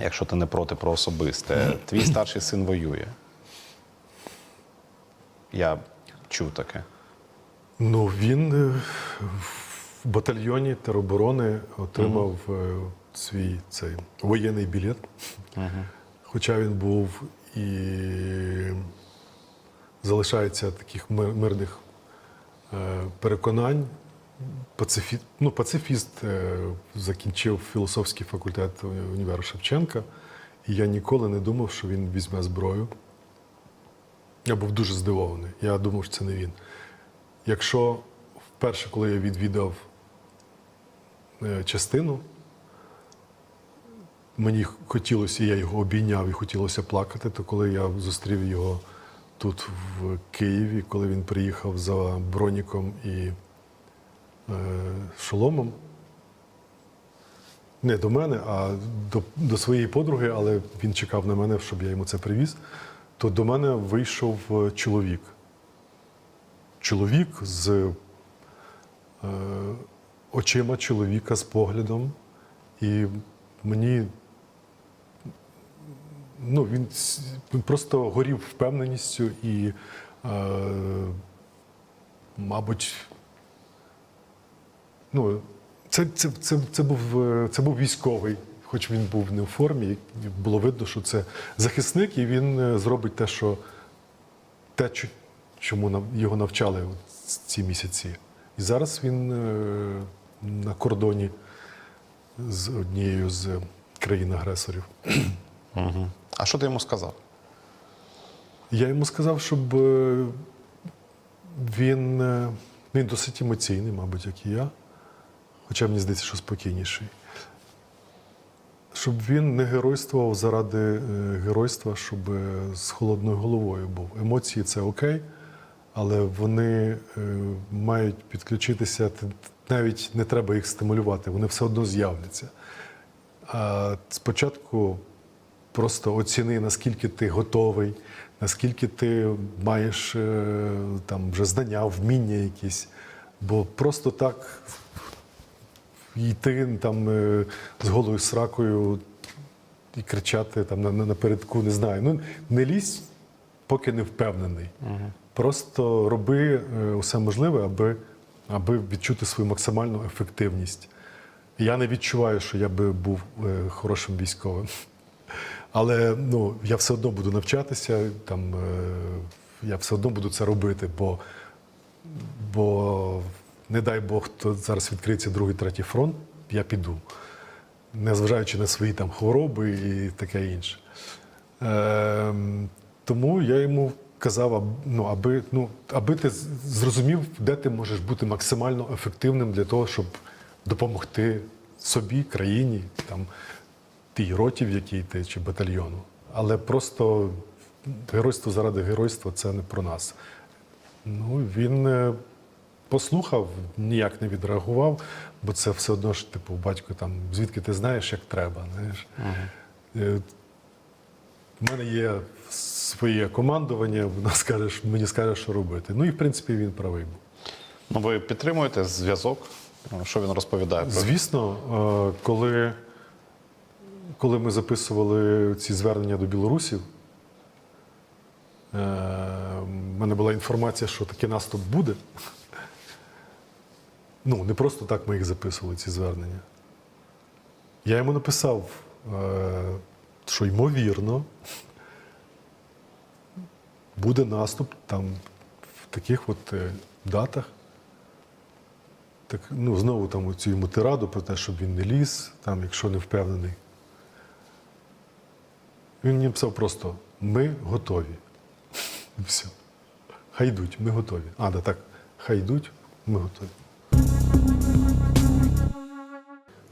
якщо ти не проти про особисте, твій старший син воює. Я чув таке. Ну, він е, в батальйоні тероборони отримав е, свій цей воєнний білет. Хоча він був і залишається таких мирних е, переконань. Пацифі... Ну, пацифіст е, закінчив філософський факультет універу Шевченка, і я ніколи не думав, що він візьме зброю. Я був дуже здивований. Я думав, що це не він. Якщо вперше, коли я відвідав е, частину, мені хотілося, і я його обійняв і хотілося плакати, то коли я зустрів його тут в Києві, коли він приїхав за броніком і шоломом, не до мене, а до, до своєї подруги, але він чекав на мене, щоб я йому це привіз, то до мене вийшов е, чоловік. Чоловік з е, очима чоловіка, з поглядом. І мені ну, він просто горів впевненістю і, е, мабуть, ну, це, це, це, це, був, е, це був військовий, хоч він був не в формі, було видно, що це захисник, і він е, зробить те, що те, чому його навчали ці місяці. І зараз він е, на кордоні з однією з країн-агресорів. А що ти йому сказав? Я йому сказав, щоб він, він досить емоційний, мабуть, як і я. Хоча мені здається, що спокійніший. Щоб він не геройствував заради е, геройства, щоб е, з холодною головою був. Емоції це окей, але вони е, мають підключитися, навіть не треба їх стимулювати, вони все одно з'являться. А спочатку просто оціни, наскільки ти готовий, наскільки ти маєш там вже знання, вміння якісь. Бо просто так йти там е, з голою сракою і кричати там на- на- напередку, не знаю. Ну, не лізь, поки не впевнений. Просто роби е, усе можливе, аби, аби відчути свою максимальну ефективність. Я не відчуваю, що я би був е, хорошим військовим. Але ну, я все одно буду навчатися, там, я все одно буду це робити, бо, бо не дай Бог, то зараз відкриється другий, третій фронт, я піду. Незважаючи на свої там хвороби і таке інше. Е, тому я йому казав, ну, аби, ну, аби ти зрозумів, де ти можеш бути максимально ефективним для того, щоб допомогти собі, країні, там, тій роті, в якій ти, чи батальйону. Але просто геройство заради геройства це не про нас. Ну, він е, послухав, ніяк не відреагував, бо це все одно ж, типу, батько, там, звідки ти знаєш, як треба. Знаєш. Е, У мене є своє командування, вона скаже, мені скаже, що робити. Ну і в принципі він правий був. Ну, ви підтримуєте зв'язок? Що він розповідає про Звісно, е, коли, коли ми записували ці звернення до білорусів, е, в мене була інформація, що такий наступ буде. Ну, не просто так ми їх записували, ці звернення. Я йому написав, е, що ймовірно буде наступ там в таких от е, датах. Так, ну, знову там цю йому тираду про те, щоб він не ліз, там, якщо не впевнений. Він мені писав просто: ми готові. Все. Хай йдуть, ми готові. А, да, так, хай йдуть, ми готові.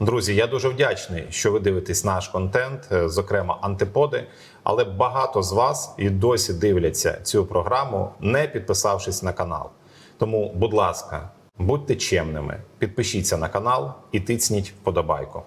Друзі, я дуже вдячний, що ви дивитесь наш контент, е, зокрема антиподи. Але багато з вас і досі дивляться цю програму, не підписавшись на канал. Тому, будь ласка, будьте чемними, підпишіться на канал і тицніть вподобайку.